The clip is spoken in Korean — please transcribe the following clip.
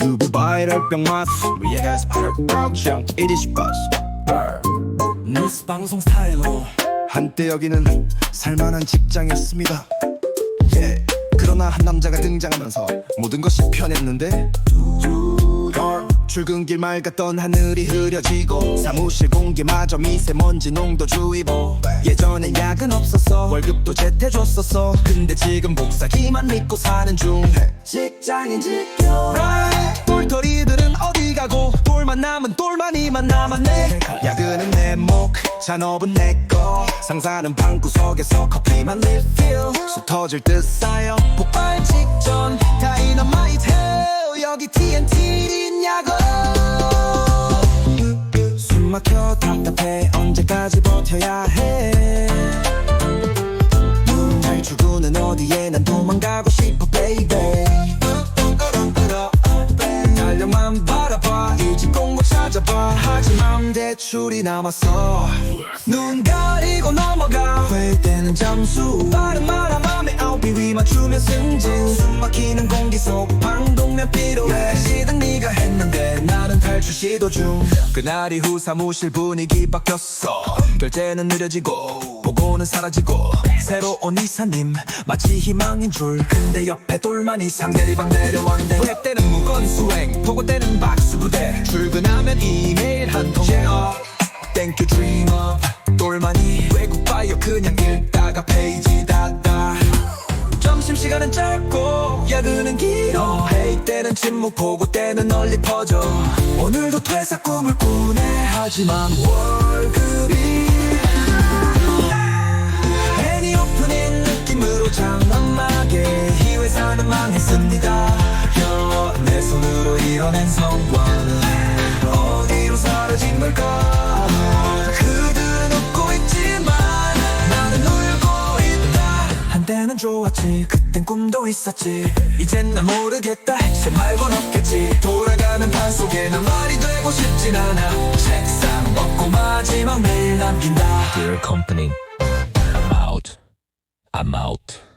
두부 바이럴 병 맛. 스파이럴 프로덕션. 이리시 버스. 뉴스 방송 스타일로 한때 여기는 살만한 직장이었습니다. 예. 그러나 한 남자가 등장하면서 모든 것이 편했는데 어, 출근길 맑았던 하늘이 흐려지고 사무실 공기마저 미세먼지 농도 주의보 예전엔 야근 없었어 월급도 제때 줬었어 근데 지금 복사기만 믿고 사는 중 직장인 직교 똘똘이들은 어디 돌만 남은 똘마니만 남았네. 야근은 내목 잔업은 내거. 상사는 방구석에서 커피만 리필 수 터질 듯 쌓여 폭발 직전. 다이너마이트 여기 TNT 있냐고 숨 막혀 답답해. 언제까지 버텨야 해? 탈출구는 어디에 난 도망가고 싶어 달력만 바라봐. 일찍 공부 찾아봐. 하지만 대출이 남았어 눈 가리고 넘어가. 회의 때는 잠수 맞추면 승진 숨 막히는 공기 속 방독면 필요해. 시등 네가 했는데 나는 탈출 시도 중. 그날 이후 사무실 분위기 바뀌었어. 결제는 느려지고 보고는 사라지고 새로운 이사님 마치 희망인 줄. 근데 옆에 돌만 이 상 대리방 내려왔네. 회 때는 무건 수행 보고 때는 박수 부대. 출근하면 이메일 한통 야근은 길어 회의 때는 침묵 보고 때는 널리 퍼져. 오늘도 퇴사 꿈을 꾸네. 하지만 월급이 애니 오프닝 느낌으로 장엄하게 이 회사는 망했습니다. 내 손으로 이뤄낸 성과는 어디로 사라진 걸까 좋았지. 그땐 꿈도 있었지. 이젠 난 모르겠다. 핵심 말곤 없겠지. 돌아가는 판 속에 난 말이 되고 싶진 않아. 책상 먹고 마지막 메일 남긴다. Dear company, I'm out. I'm out.